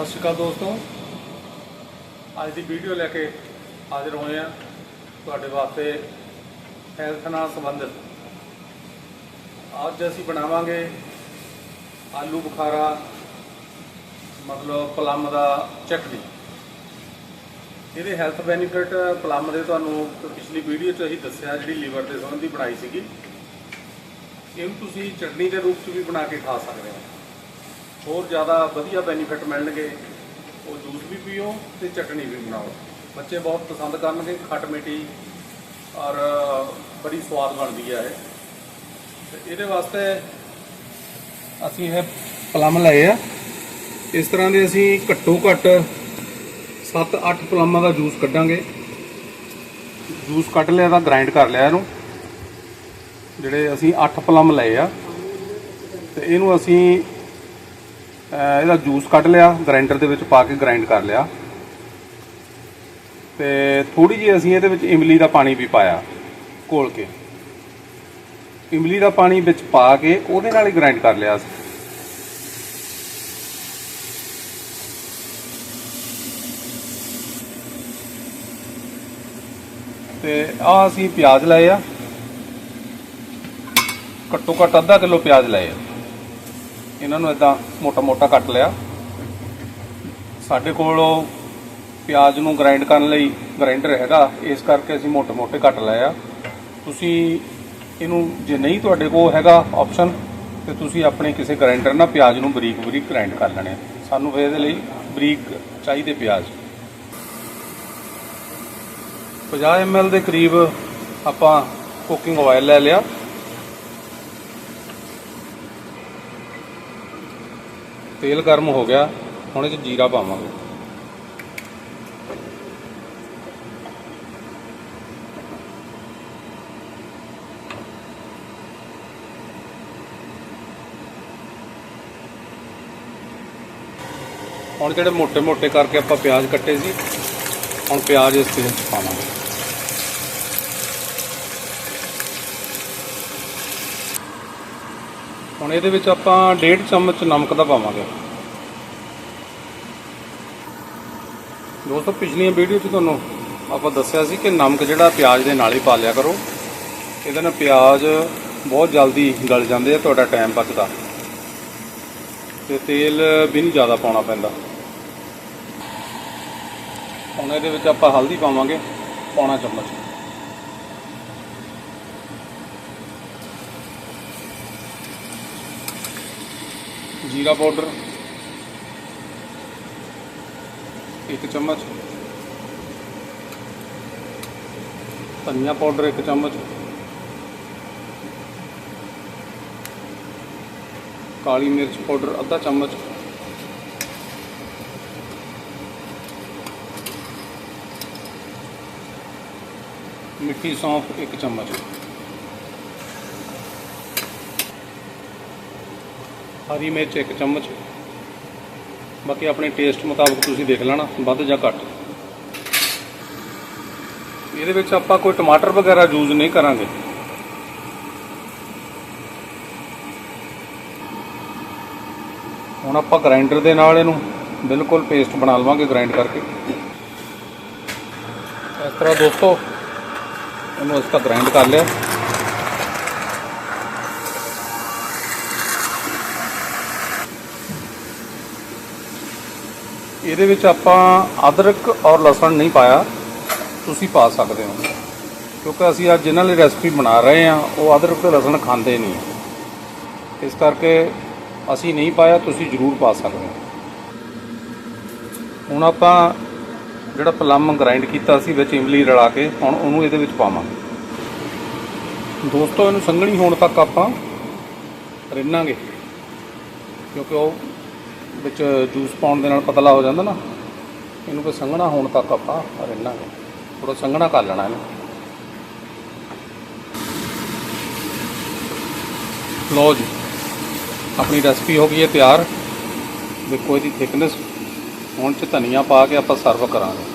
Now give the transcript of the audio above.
ਸਤਿ ਸ਼੍ਰੀ ਅਕਾਲ ਦੋਸਤੋ। ਅੱਜ ਦੀ ਵੀਡੀਓ ਲੈ ਕੇ ਹਾਜ਼ਰ ਹੋਏ ਆ ਤੁਹਾਡੇ ਵਾਸਤੇ ਹੈਲਥ ਨਾਲ ਸੰਬੰਧਿਤ। ਅੱਜ ਅਸੀਂ ਬਣਾਵਾਂਗੇ ਆਲੂ ਬੁਖਾਰਾ, ਮਤਲਬ ਪਲਮ ਦਾ ਚਟਨੀ। ਇਹਦੇ ਹੈਲਥ ਬੈਨੀਫਿਟ ਪਲਮ ਦੇ ਤੁਹਾਨੂੰ ਪਿਛਲੀ ਵੀਡੀਓ 'ਚ ਅਸੀਂ ਦੱਸਿਆ, ਜਿਹੜੀ ਲੀਵਰ ਦੇ ਸੰਬੰਧੀ ਬਣਾਈ ਸੀਗੀ। ਇਹਨੂੰ ਤੁਸੀਂ ਚਟਨੀ ਦੇ ਰੂਪ 'ਚ ਵੀ ਬਣਾ ਕੇ ਖਾ ਸਕਦੇ ਹੋ। ਹੋਰ ਜ਼ਿਆਦਾ ਵਧੀਆ ਬੈਨੀਫਿਟ ਮਿਲਣਗੇ। ਉਹ ਜੂਸ ਵੀ ਪੀਓ ਤੇ ਚਟਨੀ ਵੀ ਬਣਾਓ। ਬੱਚੇ ਬਹੁਤ ਪਸੰਦ ਕਰਨਗੇ, ਖੱਟ ਮਿੱਠੀ ਔਰ ਬੜੀ ਸਵਾਦ ਬਣਦੀ ਹੈ ਇਹ। ਤੇ ਇਹਦੇ ਵਾਸਤੇ ਅਸੀਂ ਇਹ ਪਲਮ ਲਏ ਆ। ਇਸ ਤਰ੍ਹਾਂ ਦੇ ਅਸੀਂ ਘੱਟੋ ਘੱਟ 7-8 ਪਲਮਾਂ ਦਾ ਜੂਸ ਕੱਢਾਂਗੇ। ਜੂਸ ਕੱਢ ਲਿਆ ਤਾਂ ਗ੍ਰਾਈਂਡ ਕਰ ਲਿਆ ਇਹਨੂੰ। ਜਿਹੜੇ ਅਸੀਂ 8 ਪਲਮ ਲਏ ਆ। ਤੇ ਇਹਨੂੰ ਅਸੀਂ ਇਹਦਾ ਜੂਸ ਕੱਢ ਲਿਆ ਗ੍ਰਾਈਂਡਰ ਦੇ ਵਿੱਚ ਪਾ ਕੇ ਗ੍ਰਾਈਂਡ ਕਰ ਲਿਆ। ਤੇ ਥੋੜੀ ਜਿਹੀ ਅਸੀਂ ਇਹਦੇ ਵਿੱਚ ਇਮਲੀ ਦਾ ਪਾਣੀ ਵੀ ਪਾਇਆ, ਘੋਲ ਕੇ। ਇਮਲੀ ਦਾ ਪਾਣੀ ਵਿੱਚ ਪਾ ਕੇ ਉਹਦੇ ਨਾਲ ਹੀ ਗ੍ਰਾਈਂਡ ਕਰ ਲਿਆ ਅਸੀਂ। ਤੇ ਆ ਅਸੀਂ ਪਿਆਜ਼ ਲਏ ਆ। ਘੱਟੋ ਘੱਟ ਅੱਧਾ ਕਿਲੋ ਪਿਆਜ਼ ਲਏ ਆ। ਇਹਨਾਂ ਨੂੰ ਇਦਾਂ ਮੋਟਾ ਮੋਟਾ ਕੱਟ ਲਿਆ। ਸਾਡੇ ਕੋਲ ਪਿਆਜ਼ ਨੂੰ ਗ੍ਰਾਈਂਡ ਕਰਨ ਲਈ ਗ੍ਰਾਈਂਡਰ ਹੈਗਾ, ਇਸ ਕਰਕੇ ਅਸੀਂ ਮੋਟੇ ਮੋਟੇ ਕੱਟ ਲਏ ਆ। ਤੁਸੀਂ ਇਹਨੂੰ, ਜੇ ਨਹੀਂ ਤੁਹਾਡੇ ਕੋਲ ਹੈਗਾ ਆਪਸ਼ਨ ਤੇ ਤੁਸੀਂ ਆਪਣੇ ਕਿਸੇ ਗ੍ਰਾਈਂਡਰ ਨਾਲ ਪਿਆਜ਼ ਨੂੰ ਬਰੀਕ ਬਰੀਕ ਗ੍ਰਾਈਂਡ ਕਰ ਲੈਣੇ ਆ। ਸਾਨੂੰ ਫਿਰ ਇਹਦੇ ਲਈ ਬਰੀਕ ਚਾਹੀਦੇ ਪਿਆਜ਼। 50 ml ਦੇ ਕਰੀਬ ਆਪਾਂ ਕੁਕਿੰਗ ਆਇਲ ਲੈ ਲਿਆ। ਤੇਲ ਗਰਮ ਹੋ ਗਿਆ, ਹੁਣ ਇਹ 'ਚ ਜੀਰਾ ਪਾਵਾਂਗੇ। ਹੁਣ ਜਿਹੜੇ ਮੋٹے-ਮੋٹے ਕਰਕੇ ਆਪਾਂ ਪਿਆਜ਼ ਕੱਟੇ ਸੀ, ਹੁਣ ਪਿਆਜ਼ ਇਸ ਤੇਲ 'ਚ ਪਾਵਾਂਗੇ। ਹੁਣ ਇਹਦੇ ਵਿੱਚ ਆਪਾਂ 1.5 ਚਮਚ ਨਮਕ ਦਾ ਪਾਵਾਂਗੇ। ਦੋਸਤੋ, ਪਿਛਲੀਆਂ ਵੀਡੀਓ 'ਚ ਤੁਹਾਨੂੰ ਆਪਾਂ ਦੱਸਿਆ ਸੀ ਕਿ ਨਮਕ ਜਿਹੜਾ ਪਿਆਜ਼ ਦੇ ਨਾਲ ਹੀ ਪਾ ਲਿਆ ਕਰੋ। ਇਹਦੇ ਨਾਲ ਪਿਆਜ਼ ਬਹੁਤ ਜਲਦੀ ਗਲ ਜਾਂਦੇ ਆ ਤੁਹਾਡਾ ਟਾਈਮ ਬਚਦਾ। ਤੇ ਤੇਲ ਵੀ ਨਹੀਂ ਜ਼ਿਆਦਾ ਪਾਉਣਾ ਪੈਂਦਾ। ਹੁਣ ਇਹਦੇ ਵਿੱਚ ਆਪਾਂ ਹਲਦੀ ਪਾਵਾਂਗੇ, ਪੌਣਾ ਚਮਚ। ਜੀਰਾ ਪਾਊਡਰ, ਇੱਕ ਚਮਚ। ਧਨੀਆ ਪਾਊਡਰ, ਇੱਕ ਚਮਚ। ਕਾਲੀ ਮਿਰਚ ਪਾਊਡਰ, ਅੱਧਾ ਚਮਚ। ਮਿੱਠੀ ਸੌਂਫ, ਇੱਕ ਚਮਚ। ਹਰੀ ਮਿਰਚ ਇੱਕ ਚਮਚ। ਬਾਕੀ ਆਪਣੇ ਟੇਸਟ ਮੁਤਾਬਕ ਤੁਸੀਂ ਦੇਖ ਲੈਣਾ, ਵੱਧ ਜਾਂ ਘੱਟ। ਇਹਦੇ ਵਿੱਚ ਆਪਾਂ ਕੋਈ ਟਮਾਟਰ ਵਗੈਰਾ ਯੂਜ਼ ਨਹੀਂ ਕਰਾਂਗੇ। ਹੁਣ ਆਪਾਂ ਗ੍ਰਾਈਂਡਰ ਦੇ ਨਾਲ ਇਹਨੂੰ ਬਿਲਕੁਲ ਪੇਸਟ ਬਣਾ ਲਵਾਂਗੇ ਗ੍ਰਾਈਂਡ ਕਰਕੇ। ਇਸ ਤਰ੍ਹਾਂ ਦੋਸਤੋ, ਇਹਨੂੰ ਇਸ ਤਰ੍ਹਾਂ ਗ੍ਰਾਈਂਡ ਕਰ ਲਿਆ। ਇਹਦੇ ਵਿੱਚ ਆਪਾਂ ਅਦਰਕ ਔਰ ਲਸਣ ਨਹੀਂ ਪਾਇਆ। ਤੁਸੀਂ ਪਾ ਸਕਦੇ ਹੋ। ਕਿਉਂਕਿ ਅਸੀਂ ਅੱਜ ਜਿਹਨਾਂ ਲਈ ਰੈਸਪੀ ਬਣਾ ਰਹੇ ਹਾਂ। ਉਹ ਅਦਰਕ ਤੇ ਲਸਣ ਖਾਂਦੇ ਨਹੀਂ। ਇਸ ਕਰਕੇ ਅਸੀਂ ਨਹੀਂ ਪਾਇਆ, ਤੁਸੀਂ ਜ਼ਰੂਰ ਪਾ ਸਕਦੇ ਹੋ। ਹੁਣ ਆਪਾਂ ਜਿਹੜਾ ਪਲਮ ਗ੍ਰਾਈਂਡ ਕੀਤਾ ਸੀ ਵਿੱਚ ਇਮਲੀ ਰਲਾ ਕੇ, ਹੁਣ ਉਹਨੂੰ ਇਹਦੇ ਵਿੱਚ ਪਾਵਾਂਗੇ। ਦੋਸਤੋ, ਇਹਨੂੰ ਸੰਘਣੀ ਹੋਣ ਤੱਕ ਆਪਾਂ ਰਿੰਨਾਂਗੇ। ਕਿਉਂਕਿ ਉਹ ਵਿੱਚ ਜੂਸ ਪਾਉਣ ਦੇ ਨਾਲ ਪਤਲਾ ਹੋ ਜਾਂਦਾ ਨਾ, ਇਹਨੂੰ ਕੋਈ ਸੰਘਣਾ ਹੋਣ ਤੱਕ ਆਪਾਂ ਰਿੰਨਾਂਗੇ ਥੋੜਾ ਸੰਘਣਾ ਕਰ ਲੈਣਾ ਇਹਨੂੰ। ਲਓ ਜੀ, ਆਪਣੀ ਰੈਸਪੀ ਹੋ ਗਈ ਹੈ ਤਿਆਰ। ਦੇਖੋ ਇਹਦੀ ਥਿਕਨੈਸ ਹੁਣ ਚ ਧਨੀਆ ਪਾ ਕੇ ਆਪਾਂ ਸਰਵ ਕਰਾਂਗੇ।